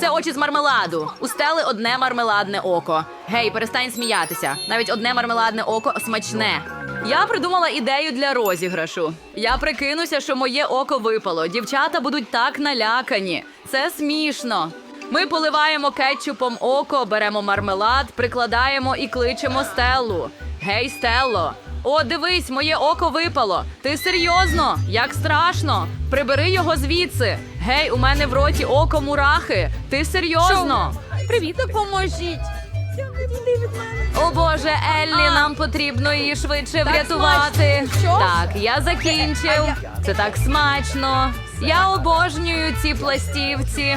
Це очі з мармеладу. У стели одне мармеладне око. Гей, перестань сміятися. Навіть одне мармеладне око смачне. Я придумала ідею для розіграшу. Я прикинуся, що моє око випало. Дівчата будуть так налякані. Це смішно. Ми поливаємо кетчупом око, беремо мармелад, прикладаємо і кличемо Стеллу. Гей, Стелло! О, дивись, моє око випало. Ти серйозно? Як страшно? Прибери його звідси. Гей, у мене в роті око мурахи. Ти серйозно? Привіт, допоможіть. О Боже, Еллі, нам потрібно її швидше врятувати. Що? Так, я закінчив. Це так смачно. Я обожнюю ці пластівці.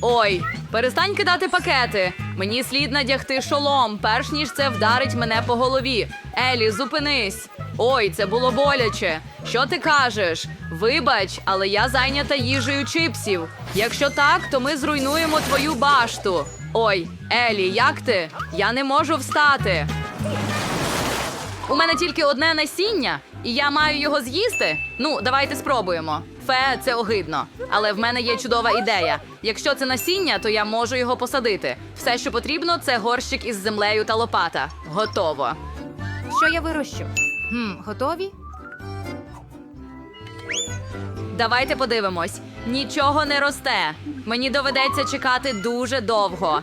Ой, перестань кидати пакети. Мені слід надягти шолом, перш ніж це вдарить мене по голові. Елі, зупинись. Ой, це було боляче. Що ти кажеш? Вибач, але я зайнята їжею чипсів. Якщо так, то ми зруйнуємо твою башту. Ой, Елі, як ти? Я не можу встати. У мене тільки одне насіння, і я маю його з'їсти. Ну, давайте спробуємо. Фе, це огидно. Але в мене є чудова ідея. Якщо це насіння, то я можу його посадити. Все, що потрібно, це горщик із землею та лопата. Готово. Що я вирощу? Хм, готові? Давайте подивимось. Нічого не росте. Мені доведеться чекати дуже довго.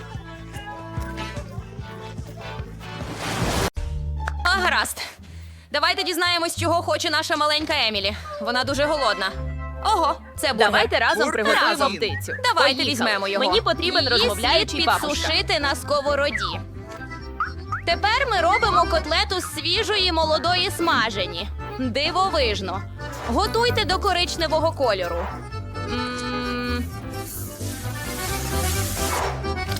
Гаразд. Давайте дізнаємось, чого хоче наша маленька Емілі. Вона дуже голодна. Ого, це бургер. Давайте разом приготуємо Разом. птицю. Давайте Поїхали. візьмемо його. Мені потрібен Її розмовляючий слід бабушка. підсушити на сковороді. Тепер ми робимо котлету з свіжої молодої смажені. Дивовижно. Готуйте до коричневого кольору. М,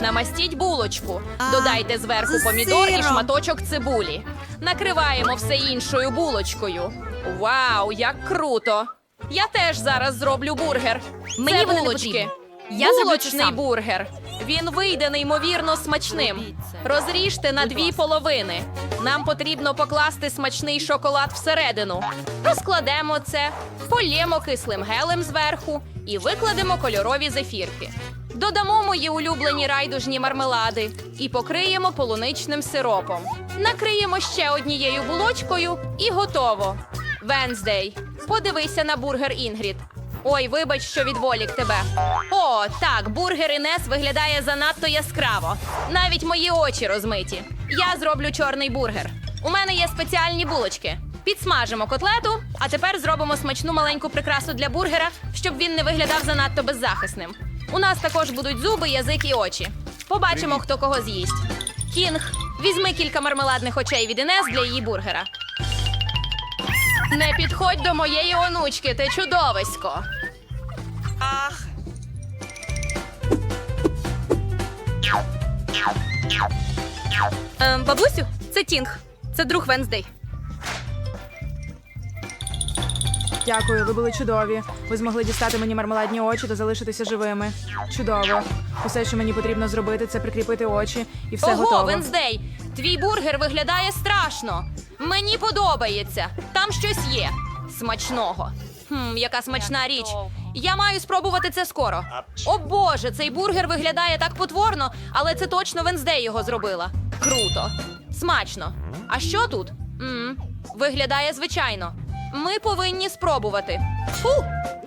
Намастіть булочку. Додайте зверху з помідор і сиром. шматочок цибулі. Накриваємо все іншою булочкою. Вау, як круто! Я теж зараз зроблю бургер. Мені Це вони не булочки. потрібні. Я зроблю це Булочний сам. бургер. Він вийде неймовірно смачним. Розріжте на дві половини. Нам потрібно покласти смачний шоколад всередину. Розкладемо це, полємо кислим гелем зверху і викладемо кольорові зефірки. Додамо мої улюблені райдужні мармелади і покриємо полуничним сиропом. Накриємо ще однією булочкою і готово. Венздей, подивися на бургер Інгрід. Ой, вибач, що відволік тебе. О, так, бургер Інес виглядає занадто яскраво. Навіть мої очі розмиті. Я зроблю чорний бургер. У мене є спеціальні булочки. Підсмажимо котлету, а тепер зробимо смачну маленьку прикрасу для бургера, щоб він не виглядав занадто беззахисним. У нас також будуть зуби, язик і очі. Побачимо, хто кого з'їсть. Кінг, візьми кілька мармеладних очей від Інес для її бургера. Не підходь до моєї онучки, ти чудовисько. Ем, бабусю, це Тінг. Це друг Венздей. Дякую, ви були чудові. Ви змогли дістати мені мармеладні очі та залишитися живими. Чудово. Усе, що мені потрібно зробити, це прикріпити очі, і все Ого, готово. Венздей, твій бургер виглядає страшно. Мені подобається. Там щось є. Смачного. Хм, яка смачна річ. Я маю спробувати це скоро. О Боже, цей бургер виглядає так потворно, але це точно Венздей його зробила. Круто. Смачно. А що тут? м виглядає звичайно. Ми повинні спробувати. Фу,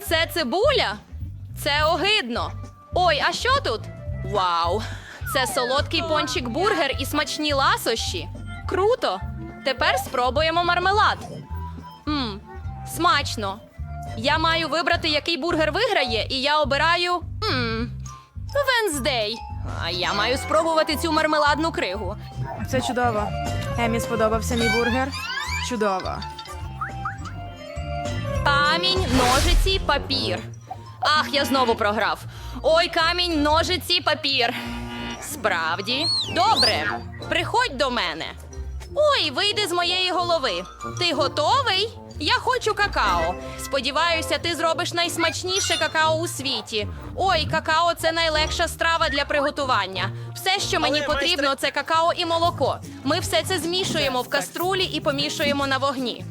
це цибуля? Це огидно. Ой, а що тут? Вау, Це солодкий пончик бургер і смачні ласощі. Круто! Тепер спробуємо мармелад. Мм, смачно. Я маю вибрати, який бургер виграє, і я обираю. Мм, Венздей. А я маю спробувати цю мармеладну кригу. Це чудово. Емі сподобався мій бургер. Чудово. Камінь, ножиці, папір. Ах, я знову програв. Ой, камінь, ножиці, папір. Справді, добре. Приходь до мене. Ой, вийди з моєї голови. Ти готовий? Я хочу какао. Сподіваюся, ти зробиш найсмачніше какао у світі. Ой, какао це найлегша страва для приготування. Все, що мені потрібно, це какао і молоко. Ми все це змішуємо в каструлі і помішуємо на вогні.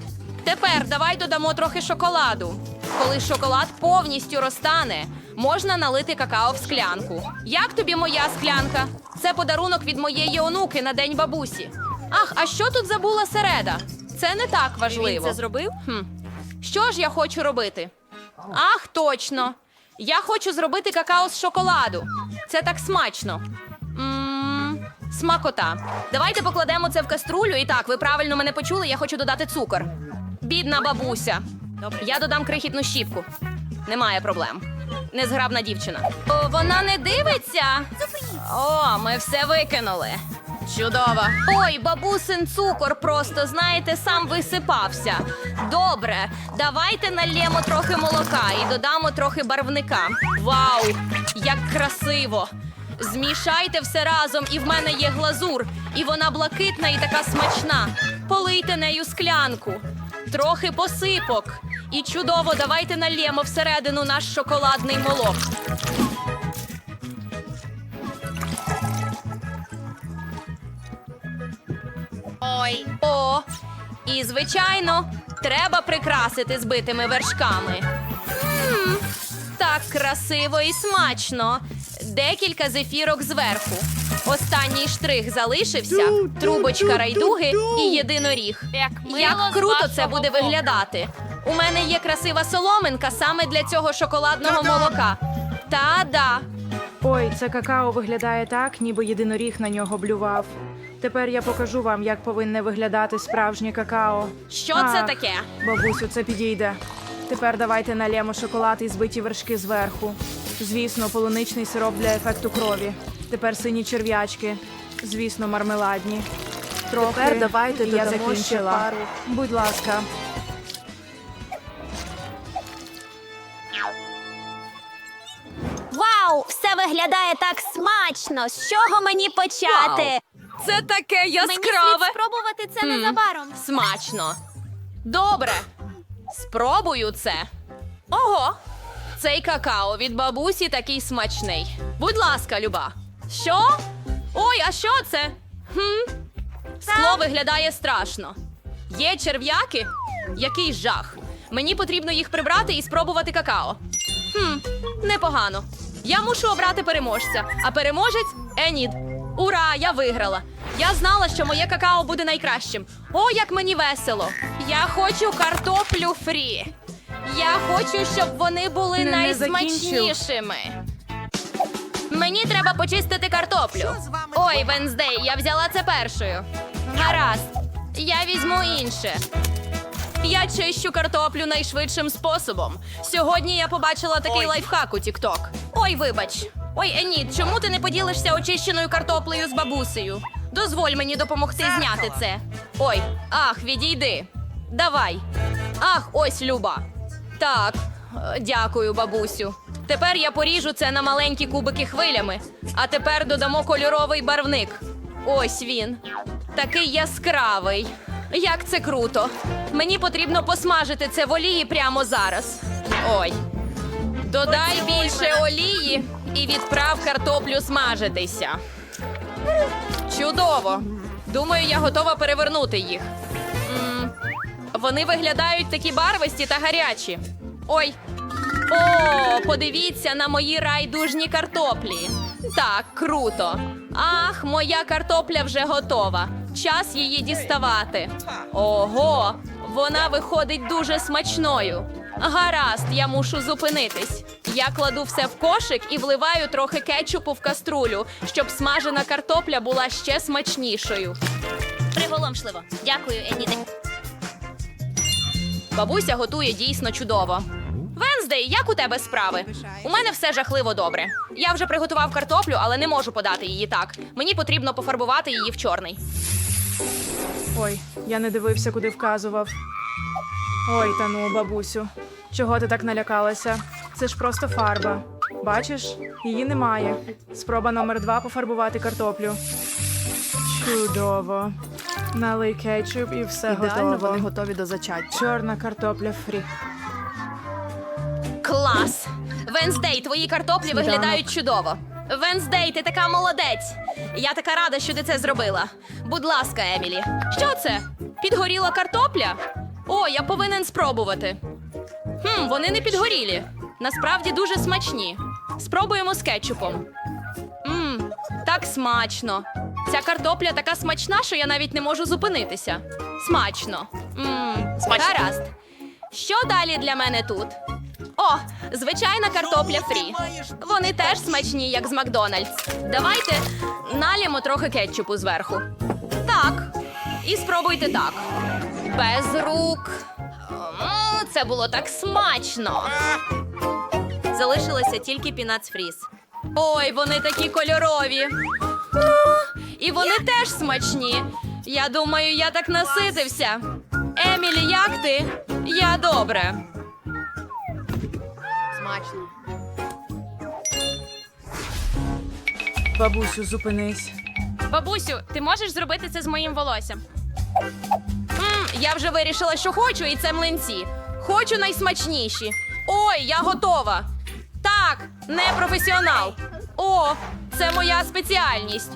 Тепер давай додамо трохи шоколаду. Коли шоколад повністю розтане, можна налити какао в склянку. Як тобі моя склянка? Це подарунок від моєї онуки на день бабусі. Ах, а що тут забула середа? Це не так важливо. Він це зробив? Хм. Що ж я хочу робити? Ах, точно. Я хочу зробити какао з шоколаду. Це так смачно. Мм, смакота. Давайте покладемо це в каструлю. І так, ви правильно мене почули, я хочу додати цукор. Бідна бабуся. Добре, я додам крихітну щіпку. Немає проблем. Незграбна дівчина. О, вона не дивиться. О, ми все викинули. Чудово. Ой, бабусин цукор просто, знаєте, сам висипався. Добре, давайте нальємо трохи молока і додамо трохи барвника. Вау, як красиво! Змішайте все разом, і в мене є глазур, і вона блакитна і така смачна. Полийте нею склянку, трохи посипок. І чудово, давайте нальємо всередину наш шоколадний молок. Ой. О, і звичайно, треба прикрасити збитими вершками. М, так красиво і смачно. Декілька зефірок зверху. Останній штрих залишився, трубочка райдуги і єдиноріг. Як круто це буде виглядати. У мене є красива соломинка саме для цього шоколадного молока. Та-да. Ой, це какао виглядає так, ніби єдиноріг на нього блював. Тепер я покажу вам, як повинне виглядати справжнє какао. Що це таке? Бабусю, це підійде. Тепер давайте налємо шоколад і збиті вершки зверху. Звісно, полуничний сироп для ефекту крові. Тепер сині черв'ячки. Звісно, мармеладні. Трохи. Тепер давайте я додамо ще закінчила. пару. Будь ласка. Вау, все виглядає так смачно. З чого мені почати? Це таке Мені яскраве. слід спробувати це незабаром. Смачно. Добре. Спробую це. Ого. Цей какао від бабусі такий смачний. Будь ласка, Люба. Що? Ой, а що це? Хм? Скло виглядає страшно. Є черв'яки? Який жах. Мені потрібно їх прибрати і спробувати какао. Хм, непогано. Я мушу обрати переможця, а переможець Енід. Ура! Я виграла. Я знала, що моє какао буде найкращим. О, як мені весело! Я хочу картоплю фрі. Я хочу, щоб вони були Не- не найсмачнішими. Мені треба почистити картоплю. Ой, Венздей, я взяла це першою. Гаразд, я візьму інше. Я чищу картоплю найшвидшим способом. Сьогодні я побачила такий лайфхак у TikTok. Ой, вибач. Ой, Еніт, чому ти не поділишся очищеною картоплею з бабусею? Дозволь мені допомогти зняти це. Ой, ах, відійди. Давай. Ах, ось Люба. Так, е, дякую, бабусю. Тепер я поріжу це на маленькі кубики хвилями, а тепер додамо кольоровий барвник. Ось він. Такий яскравий. Як це круто. Мені потрібно посмажити це в олії прямо зараз. Ой. Додай більше олії і відправ картоплю смажитися. Чудово. Думаю, я готова перевернути їх. М, Вони виглядають такі барвисті та гарячі. Ой. О, подивіться на мої райдужні картоплі. Так, круто. Ах, моя картопля вже готова. Час її діставати. Ого, вона виходить дуже смачною. Гаразд, я мушу зупинитись. Я кладу все в кошик і вливаю трохи кетчупу в каструлю, щоб смажена картопля була ще смачнішою. Приголомшливо. Дякую, Енні. Бабуся готує дійсно чудово. Венздей, як у тебе справи? У мене все жахливо добре. Я вже приготував картоплю, але не можу подати її так. Мені потрібно пофарбувати її в чорний. Ой, я не дивився, куди вказував. Ой, та ну, бабусю. Чого ти так налякалася? Це ж просто фарба. Бачиш, її немає. Спроба номер два пофарбувати картоплю. Чудово. Налий кетчуп і все готово. Вони готові до зачаття. Чорна картопля фрі. Клас! Венздей, твої картоплі Сніданок. виглядають чудово. Венздей, ти така молодець. Я така рада, що ти це зробила. Будь ласка, Емілі. Що це? Підгоріла картопля? О, я повинен спробувати. Хм, вони не підгорілі. Насправді дуже смачні. Спробуємо з кетчупом. Мм, так смачно. Ця картопля така смачна, що я навіть не можу зупинитися. Смачно. Мм, гаразд. Що далі для мене тут? О, звичайна картопля фрі. Вони теж смачні, як з Макдональдс. Давайте налємо трохи кетчупу зверху. Так. І спробуйте так. Без рук. М, Це було так смачно. Залишилося тільки пінац фріз. Ой, вони такі кольорові. І вони теж смачні. Я думаю, я так наситився. Емілі, як ти? Я добре. Смачно. Бабусю, зупинись. Бабусю, ти можеш зробити це з моїм волоссям? Я вже вирішила, що хочу, і це млинці. Хочу найсмачніші. Ой, я готова. Так, не професіонал. О, це моя спеціальність.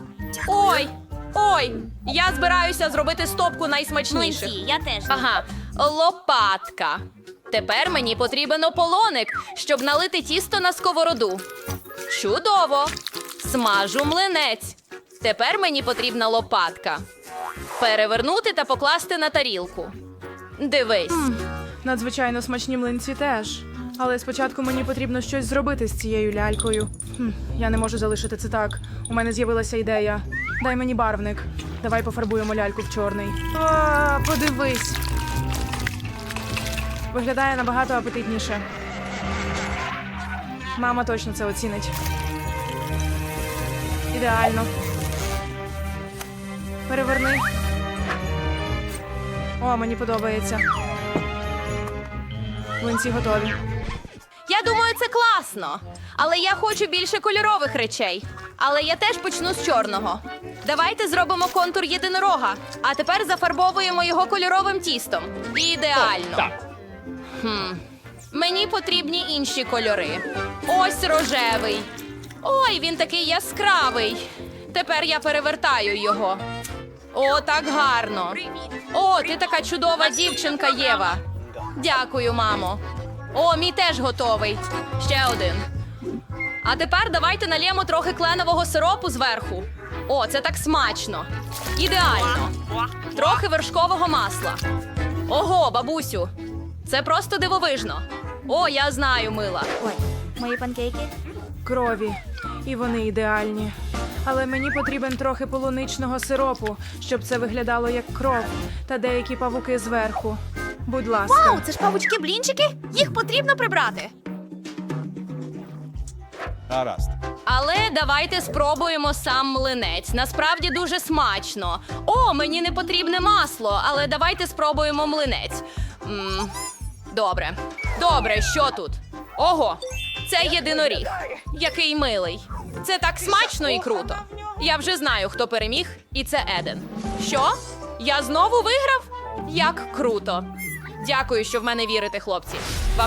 Ой, ой, я збираюся зробити стопку найсмачніших. Млинці, я теж. Ага, лопатка. Тепер мені потрібен ополоник, щоб налити тісто на сковороду. Чудово! Смажу млинець. Тепер мені потрібна лопатка. Перевернути та покласти на тарілку. Дивись. Надзвичайно смачні млинці теж. Але спочатку мені потрібно щось зробити з цією лялькою. Хм, я не можу залишити це так. У мене з'явилася ідея. Дай мені барвник. Давай пофарбуємо ляльку в чорний. А, подивись. Виглядає набагато апетитніше. Мама точно це оцінить. Ідеально. Переверни. О, мені подобається. Млинці готові. Я думаю, це класно. Але я хочу більше кольорових речей. Але я теж почну з чорного. Давайте зробимо контур єдинорога, а тепер зафарбовуємо його кольоровим тістом. Ідеально. Хм. Мені потрібні інші кольори. Ось рожевий. Ой, він такий яскравий. Тепер я перевертаю його. О, так гарно. О, ти така чудова дівчинка, Єва. Дякую, мамо. О, мій теж готовий. Ще один. А тепер давайте налємо трохи кленового сиропу зверху. О, це так смачно. Ідеально. Трохи вершкового масла. Ого, бабусю. Це просто дивовижно. О, я знаю, мила. Ой, мої панкейки. Крові. І вони ідеальні. Але мені потрібен трохи полуничного сиропу, щоб це виглядало як кров, та деякі павуки зверху. Будь ласка. Вау, це ж павучки-блінчики? Їх потрібно прибрати. Гаразд. Але давайте спробуємо сам млинець. Насправді дуже смачно. О, мені не потрібне масло, але давайте спробуємо млинець. м добре. Добре, що тут? Ого, це єдиноріг. Який милий. Це так смачно і круто. Я вже знаю, хто переміг, і це Еден. Що? Я знову виграв? Як круто. Дякую, що в мене вірите, хлопці. Вам